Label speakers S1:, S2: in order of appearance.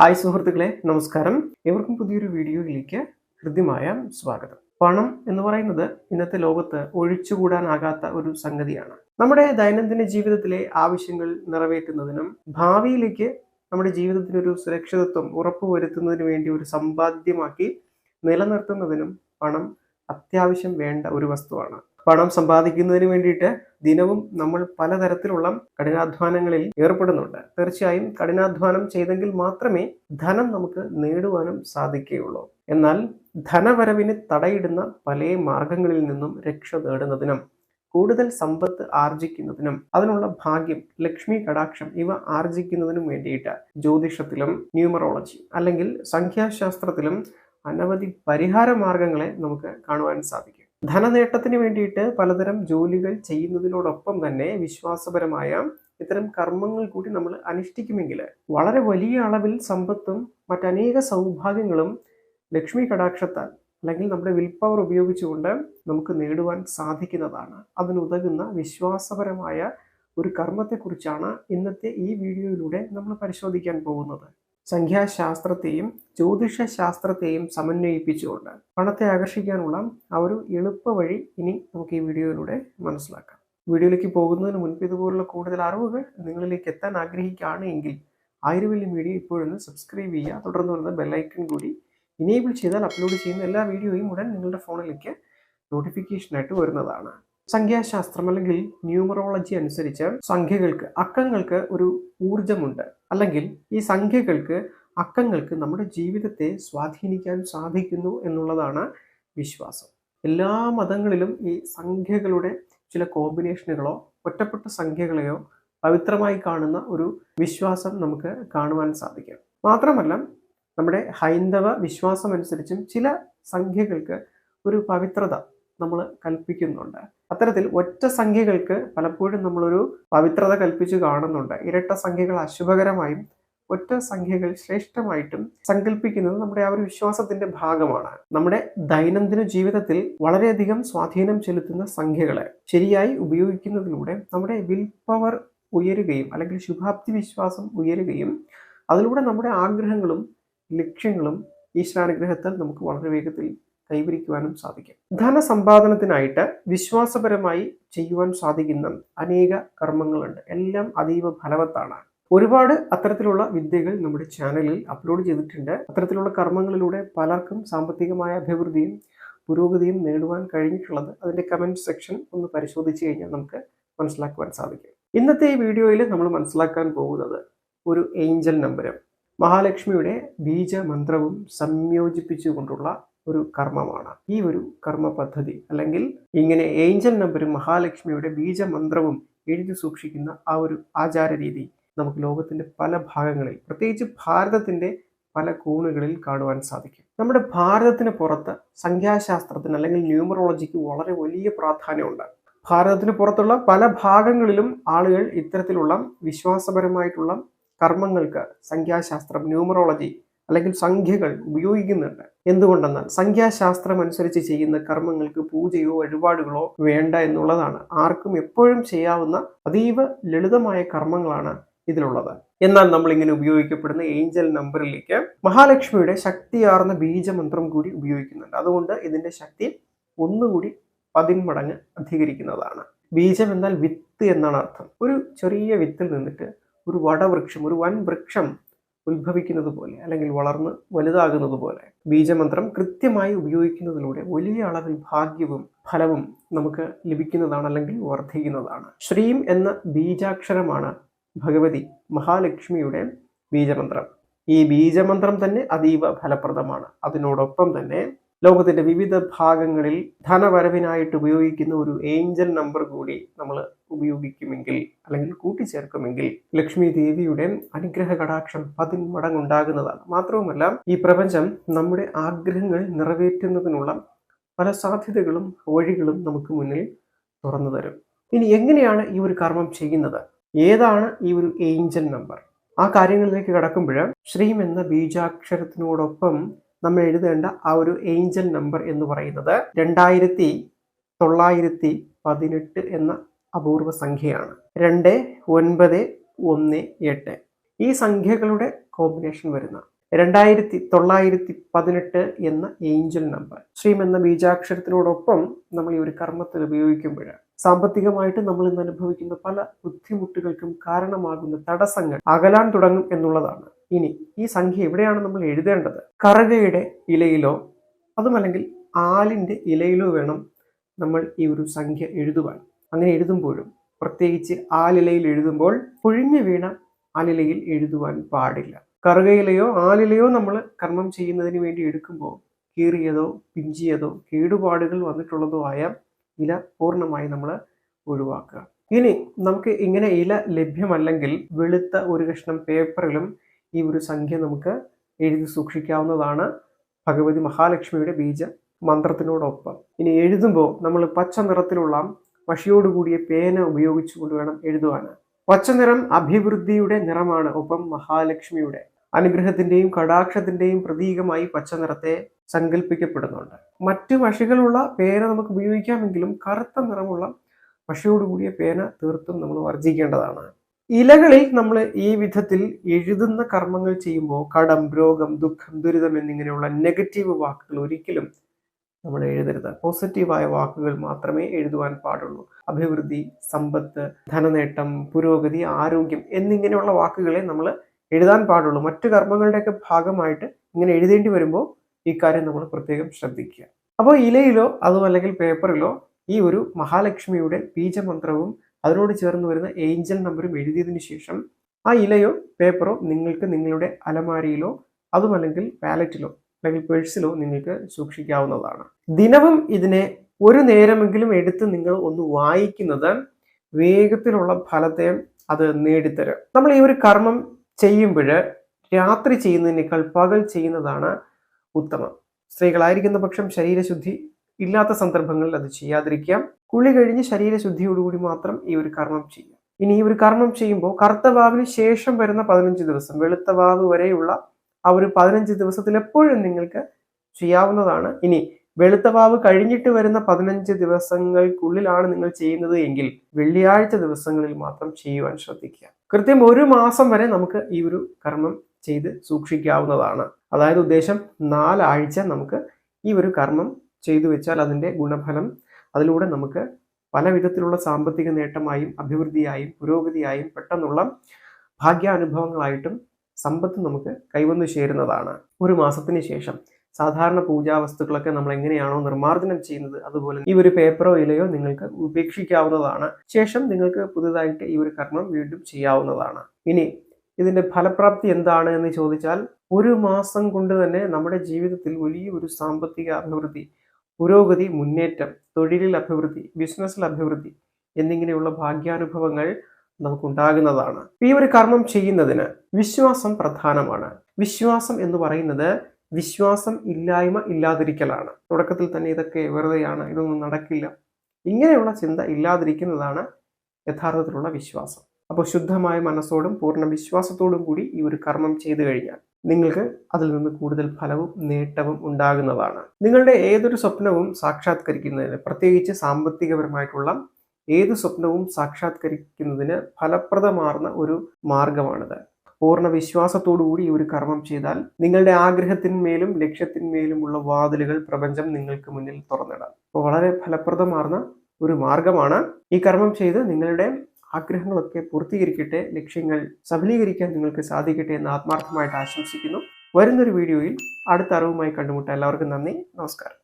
S1: Hi സുഹൃത്തുക്കളെ നമസ്കാരം. ഇവർക്കും പുതിയൊരു വീഡിയോയിലേക്ക് ഹൃദ്യമായ സ്വാഗതം. പണം എന്ന് പറയുന്നത് ഇന്നത്തെ ലോകത്ത് ഒഴിച്ചുകൂടാനാകാത്ത ഒരു സംഗതിയാണ്. നമ്മുടെ ദൈനംദിന ജീവിതത്തിലെ ആവശ്യങ്ങൾ നിറവേറ്റുന്നതിനും ഭാവിയിലേക്ക് നമ്മുടെ ജീവിതത്തിനൊരു സുരക്ഷിതത്വം ഉറപ്പുവരുത്തുന്നതിന് വേണ്ടി ഒരു സമ്പാദ്യമാക്കി നിലനിർത്തുന്നതിനും പണം അത്യാവശ്യം വേണ്ട ഒരു വസ്തുവാണ്. പണം സമ്പാദിക്കുന്നതിന് വേണ്ടിയിട്ട് ദിനവും നമ്മൾ പലതരത്തിലുള്ള കഠിനാധ്വാനങ്ങളിൽ ഏർപ്പെടുന്നുണ്ട്. തീർച്ചയായും കഠിനാധ്വാനം ചെയ്തെങ്കിൽ മാത്രമേ ധനം നമുക്ക് നേടുവാനും സാധിക്കുകയുള്ളൂ. എന്നാൽ ധനവരവിന് തടയിടുന്ന പല മാർഗങ്ങളിൽ നിന്നും രക്ഷ നേടുന്നതിനും കൂടുതൽ സമ്പത്ത് ആർജിക്കുന്നതിനും അതിനുള്ള ഭാഗ്യം ലക്ഷ്മി കടാക്ഷം ഇവ ആർജിക്കുന്നതിനും വേണ്ടിയിട്ട് ജ്യോതിഷത്തിലും ന്യൂമറോളജി അല്ലെങ്കിൽ സംഖ്യാശാസ്ത്രത്തിലും അനവധി പരിഹാര മാർഗങ്ങളെ നമുക്ക് കാണുവാൻ സാധിക്കും. ധനനേട്ടത്തിന് വേണ്ടിയിട്ട് പലതരം ജോലികൾ ചെയ്യുന്നതിനോടൊപ്പം തന്നെ വിശ്വാസപരമായ ഇത്തരം കർമ്മങ്ങൾ കൂടി നമ്മൾ അനുഷ്ഠിക്കുമെങ്കിൽ വളരെ വലിയ അളവിൽ സമ്പത്തും മറ്റനേക സൗഭാഗ്യങ്ങളും ലക്ഷ്മി കടാക്ഷത്താൽ അല്ലെങ്കിൽ നമ്മുടെ വിൽ പവർ ഉപയോഗിച്ചുകൊണ്ട് നമുക്ക് നേടുവാൻ സാധിക്കുന്നതാണ്. അതിനുതകുന്ന വിശ്വാസപരമായ ഒരു കർമ്മത്തെക്കുറിച്ചാണ് ഇന്നത്തെ ഈ വീഡിയോയിലൂടെ നമ്മൾ പരിശോധിക്കാൻ പോകുന്നത്. സംഖ്യാശാസ്ത്രത്തെയും ജ്യോതിഷശാസ്ത്രത്തെയും സമന്വയിപ്പിച്ചുകൊണ്ട് പണത്തെ ആകർഷിക്കാനുള്ള ആ ഒരു എളുപ്പ വഴി ഇനി നമുക്ക് ഈ വീഡിയോയിലൂടെ മനസ്സിലാക്കാം. വീഡിയോയിലേക്ക് പോകുന്നതിന് മുൻപ് ഇതുപോലുള്ള കൂടുതൽ അറിവുകൾ നിങ്ങളിലേക്ക് എത്താൻ ആഗ്രഹിക്കുകയാണ് എങ്കിൽ ആയിരവല്യം വീഡിയോ ഇപ്പോഴൊന്ന് സബ്സ്ക്രൈബ് ചെയ്യുക. തുടർന്ന് വരുന്ന ബെല്ലൈക്കൺ കൂടി ഇനേബിൾ ചെയ്താൽ അപ്ലോഡ് ചെയ്യുന്ന എല്ലാ വീഡിയോയും ഉടൻ നിങ്ങളുടെ ഫോണിലേക്ക് നോട്ടിഫിക്കേഷനായിട്ട് വരുന്നതാണ്. സംഖ്യാശാസ്ത്രം അല്ലെങ്കിൽ ന്യൂമറോളജി അനുസരിച്ച് സംഖ്യകൾക്ക് അക്കങ്ങൾക്ക് ഒരു ഊർജമുണ്ട് അല്ലെങ്കിൽ ഈ സംഖ്യകൾക്ക് അക്കങ്ങൾക്ക് നമ്മുടെ ജീവിതത്തെ സ്വാധീനിക്കാൻ സാധിക്കുന്നു എന്നുള്ളതാണ് വിശ്വാസം. എല്ലാ മതങ്ങളിലും ഈ സംഖ്യകളുടെ ചില കോമ്പിനേഷനുകളോ ഒറ്റപ്പെട്ട സംഖ്യകളെയോ പവിത്രമായി കാണുന്ന ഒരു വിശ്വാസം നമുക്ക് കാണുവാൻ സാധിക്കും. മാത്രമല്ല നമ്മുടെ ഹൈന്ദവ വിശ്വാസം അനുസരിച്ചും ചില സംഖ്യകൾക്ക് ഒരു പവിത്രത നമ്മൾ കൽപ്പിക്കുന്നുണ്ട്. അത്തരത്തിൽ ഒറ്റ സംഖ്യകൾക്ക് പലപ്പോഴും നമ്മളൊരു പവിത്രത കൽപ്പിച്ച് കാണുന്നുണ്ട്. ഇരട്ട സംഖ്യകൾ അശുഭകരമായും ഒറ്റ സംഖ്യകൾ ശ്രേഷ്ഠമായിട്ടും സങ്കല്പിക്കുന്നത് നമ്മുടെ ആ ഒരു വിശ്വാസത്തിന്റെ ഭാഗമാണ്. നമ്മുടെ ദൈനംദിന ജീവിതത്തിൽ വളരെയധികം സ്വാധീനം ചെലുത്തുന്ന സംഖ്യകളെ ശരിയായി ഉപയോഗിക്കുന്നതിലൂടെ നമ്മുടെ വിൽ പവർ ഉയരുകയും അല്ലെങ്കിൽ ശുഭാപ്തി വിശ്വാസം ഉയരുകയും അതിലൂടെ നമ്മുടെ ആഗ്രഹങ്ങളും ലക്ഷ്യങ്ങളും ഈശ്വരാനുഗ്രഹത്താൽ നമുക്ക് വളരെ വേഗത്തിൽ കൈവരിക്കുവാനും സാധിക്കും. ധനസമ്പാദനത്തിനായിട്ട് വിശ്വാസപരമായി ചെയ്യുവാൻ സാധിക്കുന്ന അനേക കർമ്മങ്ങളുണ്ട്. എല്ലാം അതീവ ഫലവത്താണ്. ഒരുപാട് അത്തരത്തിലുള്ള വിദ്യകൾ നമ്മുടെ ചാനലിൽ അപ്ലോഡ് ചെയ്തിട്ടുണ്ട്. അത്തരത്തിലുള്ള കർമ്മങ്ങളിലൂടെ പലർക്കും സാമ്പത്തികമായ അഭിവൃദ്ധിയും പുരോഗതിയും നേടുവാൻ കഴിഞ്ഞിട്ടുള്ളത് അതിന്റെ കമന്റ് സെക്ഷൻ ഒന്ന് പരിശോധിച്ച് കഴിഞ്ഞാൽ നമുക്ക് മനസ്സിലാക്കുവാൻ സാധിക്കും. ഇന്നത്തെ ഈ വീഡിയോയിൽ നമ്മൾ മനസ്സിലാക്കാൻ പോകുന്നത് ഒരു ഏഞ്ചൽ നമ്പരും. മഹാലക്ഷ്മിയുടെ ബീജമന്ത്രവും സംയോജിപ്പിച്ചുകൊണ്ടുള്ള ഒരു കർമ്മമാണ്. ഈ ഒരു കർമ്മ പദ്ധതി അല്ലെങ്കിൽ ഇങ്ങനെ ഏഞ്ചൽ നമ്പരും മഹാലക്ഷ്മിയുടെ ബീജമന്ത്രവും എഴുതി സൂക്ഷിക്കുന്ന ആ ഒരു ആചാര രീതി നമുക്ക് ലോകത്തിന്റെ പല ഭാഗങ്ങളിൽ പ്രത്യേകിച്ച് ഭാരതത്തിന്റെ പല കോണുകളിൽ കാണുവാൻ സാധിക്കും. നമ്മുടെ ഭാരതത്തിന് പുറത്ത് സംഖ്യാശാസ്ത്രത്തിന് അല്ലെങ്കിൽ ന്യൂമറോളജിക്ക് വളരെ വലിയ പ്രാധാന്യമുണ്ട്. ഭാരതത്തിന് പുറത്തുള്ള പല ഭാഗങ്ങളിലും ആളുകൾ ഇത്തരത്തിലുള്ള വിശ്വാസപരമായിട്ടുള്ള കർമ്മങ്ങൾക്ക് സംഖ്യാശാസ്ത്രം ന്യൂമറോളജി അല്ലെങ്കിൽ സംഖ്യകൾ ഉപയോഗിക്കുന്നുണ്ട്. എന്തുകൊണ്ടെന്നാൽ സംഖ്യാശാസ്ത്രം അനുസരിച്ച് ചെയ്യുന്ന കർമ്മങ്ങൾക്ക് പൂജയോ വഴിപാടുകളോ വേണ്ട എന്നുള്ളതാണ്. ആർക്കും എപ്പോഴും ചെയ്യാവുന്ന അതീവ ലളിതമായ കർമ്മങ്ങളാണ് ഇതിലുള്ളത്. എന്നാൽ നമ്മൾ ഇങ്ങനെ ഉപയോഗിക്കപ്പെടുന്ന ഏഞ്ചൽ നമ്പറിലേക്ക് മഹാലക്ഷ്മിയുടെ ശക്തിയാർന്ന ബീജമന്ത്രം കൂടി ഉപയോഗിക്കുന്നുണ്ട്. അതുകൊണ്ട് ഇതിന്റെ ശക്തി ഒന്നുകൂടി പതിന്മടങ്ങ് അധികരിക്കുന്നതാണ്. ബീജം എന്നാൽ വിത്ത് എന്നാണ് അർത്ഥം. ഒരു ചെറിയ വിത്തിൽ നിന്നിട്ട് ഒരു വടവൃക്ഷം ഒരു വൻ വൃക്ഷം ഉത്ഭവിക്കുന്നത് പോലെ അല്ലെങ്കിൽ വളർന്ന് വലുതാകുന്നത് പോലെ ബീജമന്ത്രം കൃത്യമായി ഉപയോഗിക്കുന്നതിലൂടെ വലിയ അളവിൽ ഭാഗ്യവും ഫലവും നമുക്ക് ലഭിക്കുന്നതാണ് അല്ലെങ്കിൽ വർദ്ധിക്കുന്നതാണ്. ശ്രീം എന്ന ബീജാക്ഷരമാണ് ഭഗവതി മഹാലക്ഷ്മിയുടെ ബീജമന്ത്രം. ഈ ബീജമന്ത്രം തന്നെ അതീവ ഫലപ്രദമാണ്. അതിനോടൊപ്പം തന്നെ ലോകത്തിന്റെ വിവിധ ഭാഗങ്ങളിൽ ധനവരവിനായിട്ട് ഉപയോഗിക്കുന്ന ഒരു ഏഞ്ചൽ നമ്പർ കൂടി നമ്മൾ ഉപയോഗിക്കുമെങ്കിൽ അല്ലെങ്കിൽ കൂട്ടിച്ചേർക്കുമെങ്കിൽ ലക്ഷ്മി ദേവിയുടെ അനുഗ്രഹ കടാക്ഷം പതിന്മടങ്ങുണ്ടാകുന്നതാണ്. മാത്രവുമല്ല ഈ പ്രപഞ്ചം നമ്മുടെ ആഗ്രഹങ്ങൾ നിറവേറ്റുന്നതിനുള്ള പല സാധ്യതകളും വഴികളും നമുക്ക് മുന്നിൽ തുറന്നു തരും. ഇനി എങ്ങനെയാണ് ഈ ഒരു കർമ്മം ചെയ്യുന്നത്? ഏതാണ് ഈ ഒരു ഏഞ്ചൽ നമ്പർ? ആ കാര്യങ്ങളിലേക്ക് കടക്കുമ്പോൾ ശ്രീം എന്ന ബീജാക്ഷരത്തിനോടൊപ്പം നമ്മൾ എഴുതേണ്ട ആ ഒരു ഏഞ്ചൽ നമ്പർ എന്ന് പറയുന്നത് രണ്ടായിരത്തി തൊള്ളായിരത്തി പതിനെട്ട് എന്ന അപൂർവ സംഖ്യയാണ് രണ്ട് ഒൻപത് ഒന്ന് എട്ട്. ഈ സംഖ്യകളുടെ കോമ്പിനേഷൻ വരുന്ന രണ്ടായിരത്തി തൊള്ളായിരത്തി പതിനെട്ട് എന്ന ഏഞ്ചൽ നമ്പർ ശ്രീം എന്ന ബീജാക്ഷരത്തിനോടൊപ്പം നമ്മൾ ഈ ഒരു കർമ്മത്തിൽ ഉപയോഗിക്കുമ്പോൾ സാമ്പത്തികമായിട്ട് നമ്മൾ ഇന്ന് അനുഭവിക്കുന്ന പല ബുദ്ധിമുട്ടുകൾക്കും കാരണമാകുന്ന തടസ്സങ്ങൾ അകലാൻ തുടങ്ങും എന്നുള്ളതാണ്. ഇനി ഈ സംഖ്യ എവിടെയാണ് നമ്മൾ എഴുതേണ്ടത്? കറകയുടെ ഇലയിലോ അതുമല്ലെങ്കിൽ ആലിന്റെ ഇലയിലോ വേണം നമ്മൾ ഈ ഒരു സംഖ്യ എഴുതുവാൻ. അങ്ങനെ എഴുതുമ്പോഴും പ്രത്യേകിച്ച് ആലിലയിൽ എഴുതുമ്പോൾ പൊഴിഞ്ഞു വീണ ആലിലയിൽ എഴുതുവാൻ പാടില്ല. കറുകയിലയോ ആലിലയോ നമ്മൾ കർമ്മം ചെയ്യുന്നതിന് വേണ്ടി എടുക്കുമ്പോൾ കീറിയതോ പിഞ്ചിയതോ കേടുപാടുകൾ വന്നിട്ടുള്ളതോ ആയ ഇല പൂർണമായി നമ്മൾ ഒഴിവാക്കുക. ഇനി നമുക്ക് ഇങ്ങനെ ഇല ലഭ്യമല്ലെങ്കിൽ വെളുത്ത ഒരു കഷ്ണം പേപ്പറിലും ഈ ഒരു സംഖ്യ നമുക്ക് എഴുതി സൂക്ഷിക്കാവുന്നതാണ് ഭഗവതി മഹാലക്ഷ്മിയുടെ ബീജ മന്ത്രത്തിനോടൊപ്പം. ഇനി എഴുതുമ്പോൾ നമ്മൾ പച്ച നിറത്തിലുള്ള മഷിയോടുകൂടിയ പേന ഉപയോഗിച്ചുകൊണ്ട് വേണം എഴുതുവാൻ. പച്ചനിറം അഭിവൃദ്ധിയുടെ നിറമാണ് ഒപ്പം മഹാലക്ഷ്മിയുടെ. അനുഗ്രഹത്തിന്റെയും കടാക്ഷത്തിന്റെയും പ്രതീകമായി പച്ചനിറത്തെ സങ്കല്പിക്കപ്പെടുന്നുണ്ട്. മറ്റ് പക്ഷികളുള്ള പേന നമുക്ക് ഉപയോഗിക്കാമെങ്കിലും കറുത്ത നിറമുള്ള പക്ഷിയോടുകൂടിയ പേന തീർത്തും നമ്മൾ വർജിക്കേണ്ടതാണ് ഇലകളിൽ നമ്മൾ ഈ വിധത്തിൽ എഴുതുന്ന കർമ്മങ്ങൾ ചെയ്യുമ്പോൾ കടം രോഗം ദുഃഖം ദുരിതം എന്നിങ്ങനെയുള്ള നെഗറ്റീവ് വാക്കുകൾ ഒരിക്കലും നമ്മൾ എഴുതരുത്. പോസിറ്റീവായ വാക്കുകൾ മാത്രമേ എഴുതുവാൻ പാടുള്ളൂ. അഭിവൃദ്ധി സമ്പത്ത് ധനനേട്ടം പുരോഗതി ആരോഗ്യം എന്നിങ്ങനെയുള്ള വാക്കുകളെ നമ്മൾ എഴുതാൻ പാടുള്ളൂ. മറ്റു കർമ്മങ്ങളുടെയൊക്കെ ഭാഗമായിട്ട് ഇങ്ങനെ എഴുതേണ്ടി വരുമ്പോൾ ഈ കാര്യം നമ്മൾ പ്രത്യേകം ശ്രദ്ധിക്കുക. അപ്പോൾ ഇലയിലോ അതും അല്ലെങ്കിൽ പേപ്പറിലോ ഈ ഒരു മഹാലക്ഷ്മിയുടെ ബീജമന്ത്രവും അതിനോട് ചേർന്ന് വരുന്ന ഏഞ്ചൽ നമ്പറും എഴുതിയതിനു ശേഷം ആ ഇലയോ പേപ്പറോ നിങ്ങൾക്ക് നിങ്ങളുടെ അലമാരിയിലോ അതുമല്ലെങ്കിൽ വാലറ്റിലോ അല്ലെങ്കിൽ പേഴ്സിലോ നിങ്ങൾക്ക് സൂക്ഷിക്കാവുന്നതാണ്. ദിനവും ഇതിനെ ഒരു നേരമെങ്കിലും എടുത്ത് നിങ്ങൾ ഒന്ന് വായിക്കുന്നത് വേഗത്തിലുള്ള ഫലത്തെ അത് നേടിത്തരും. നമ്മൾ ഈ ഒരു കർമ്മം ചെയ്യുമ്പോൾ രാത്രി ചെയ്യുന്നതിനേക്കാൾ പകൽ ചെയ്യുന്നതാണ് ഉത്തമം. സ്ത്രീകളായിരിക്കുന്ന പക്ഷം ശരീരശുദ്ധി ഇല്ലാത്ത സന്ദർഭങ്ങളിൽ അത് ചെയ്യാതിരിക്കാം കുളി കഴിഞ്ഞ് ശരീരശുദ്ധിയോടുകൂടി മാത്രം ഈ ഒരു കർമ്മം ചെയ്യാം ഇനി ഈ ഒരു കർമ്മം ചെയ്യുമ്പോൾ കറുത്ത ശേഷം വരുന്ന പതിനഞ്ച് ദിവസം വെളുത്ത വാവ് വരെയുള്ള ആ ഒരു പതിനഞ്ച് ദിവസത്തിൽ എപ്പോഴും നിങ്ങൾക്ക് ചെയ്യാവുന്നതാണ്. ഇനി വെളുത്ത വാവ് കഴിഞ്ഞിട്ട് വരുന്ന പതിനഞ്ച് ദിവസങ്ങൾക്കുള്ളിലാണ് നിങ്ങൾ ചെയ്യുന്നത് എങ്കിൽ വെള്ളിയാഴ്ച ദിവസങ്ങളിൽ മാത്രം ചെയ്യുവാൻ ശ്രദ്ധിക്കുക. കൃത്യം ഒരു മാസം വരെ നമുക്ക് ഈ ഒരു കർമ്മം ചെയ്ത് സൂക്ഷിക്കാവുന്നതാണ്. അതായത് ഉദ്ദേശം നാലാഴ്ച നമുക്ക് ഈ ഒരു കർമ്മം ചെയ്തു വെച്ചാൽ അതിന്റെ ഗുണഫലം അതിലൂടെ നമുക്ക് പല വിധത്തിലുള്ള സാമ്പത്തിക നേട്ടമായും അഭിവൃദ്ധിയായും പുരോഗതിയായും പെട്ടെന്നുള്ള ഭാഗ്യാനുഭവങ്ങളായിട്ടും സമ്പത്ത് നമുക്ക് കൈവന്നു ചേരുന്നതാണ്. ഒരു മാസത്തിന് ശേഷം. സാധാരണ പൂജാ വസ്തുക്കളൊക്കെ നമ്മൾ എങ്ങനെയാണോ നിർമ്മാർജനം ചെയ്യുന്നത് അതുപോലെ ഈ ഒരു പേപ്പറോ ഇലയോ നിങ്ങൾക്ക് ഉപേക്ഷിക്കാവുന്നതാണ്. ശേഷം നിങ്ങൾക്ക് പുതുതായിട്ട് ഈ ഒരു കർമ്മം വീണ്ടും ചെയ്യാവുന്നതാണ്. ഇനി ഇതിന്റെ ഫലപ്രാപ്തി എന്താണ് എന്ന് ചോദിച്ചാൽ ഒരു മാസം കൊണ്ട് തന്നെ നമ്മുടെ ജീവിതത്തിൽ വലിയ ഒരു സാമ്പത്തിക അഭിവൃദ്ധി പുരോഗതി മുന്നേറ്റം തൊഴിലിൽ അഭിവൃദ്ധി ബിസിനസ്സിൽ അഭിവൃദ്ധി എന്നിങ്ങനെയുള്ള ഭാഗ്യാനുഭവങ്ങൾ നമുക്കുണ്ടാകുന്നതാണ്. ഈ ഒരു കർമ്മം ചെയ്യുന്നതിന് വിശ്വാസം പ്രധാനമാണ്. വിശ്വാസം എന്ന് പറയുന്നത് വിശ്വാസം ഇല്ലായ്മ ഇല്ലാതിരിക്കലാണ്. തുടക്കത്തിൽ തന്നെ ഇതൊക്കെ വെറുതെയാണ് ഇതൊന്നും നടക്കില്ല. ഇങ്ങനെയുള്ള ചിന്ത ഇല്ലാതിരിക്കുന്നതാണ് യഥാർത്ഥത്തിലുള്ള വിശ്വാസം. അപ്പോൾ ശുദ്ധമായ മനസ്സോടും പൂർണ വിശ്വാസത്തോടും കൂടി ഈ ഒരു കർമ്മം ചെയ്തു കഴിഞ്ഞാൽ നിങ്ങൾക്ക് അതിൽ നിന്ന് കൂടുതൽ ഫലവും നേട്ടവും ഉണ്ടാകുന്നതാണ്. നിങ്ങളുടെ ഏതൊരു സ്വപ്നവും സാക്ഷാത്കരിക്കുന്നതിന് പ്രത്യേകിച്ച് സാമ്പത്തികപരമായിട്ടുള്ള ഏത് സ്വപ്നവും സാക്ഷാത്കരിക്കുന്നതിന് ഫലപ്രദമാർന്ന ഒരു മാർഗമാണിത്. പൂർണ വിശ്വാസത്തോടുകൂടി ഈ ഒരു കർമ്മം ചെയ്താൽ നിങ്ങളുടെ ആഗ്രഹത്തിന്മേലും ലക്ഷ്യത്തിന്മേലുമുള്ള വാതിലുകൾ പ്രപഞ്ചം നിങ്ങൾക്ക് മുന്നിൽ തുറന്നിടാം. അപ്പോൾ വളരെ ഫലപ്രദമാർന്ന ഒരു മാർഗമാണ് ഈ കർമ്മം ചെയ്ത് നിങ്ങളുടെ ആഗ്രഹങ്ങളൊക്കെ പൂർത്തീകരിക്കട്ടെ ലക്ഷ്യങ്ങൾ സഫലീകരിക്കാൻ നിങ്ങൾക്ക് സാധിക്കട്ടെ എന്ന് ആത്മാർത്ഥമായിട്ട് ആശംസിക്കുന്നു. വരുന്നൊരു വീഡിയോയിൽ അടുത്ത അറിവുമായി കണ്ടുമുട്ടാം എല്ലാവർക്കും നന്ദി നമസ്കാരം.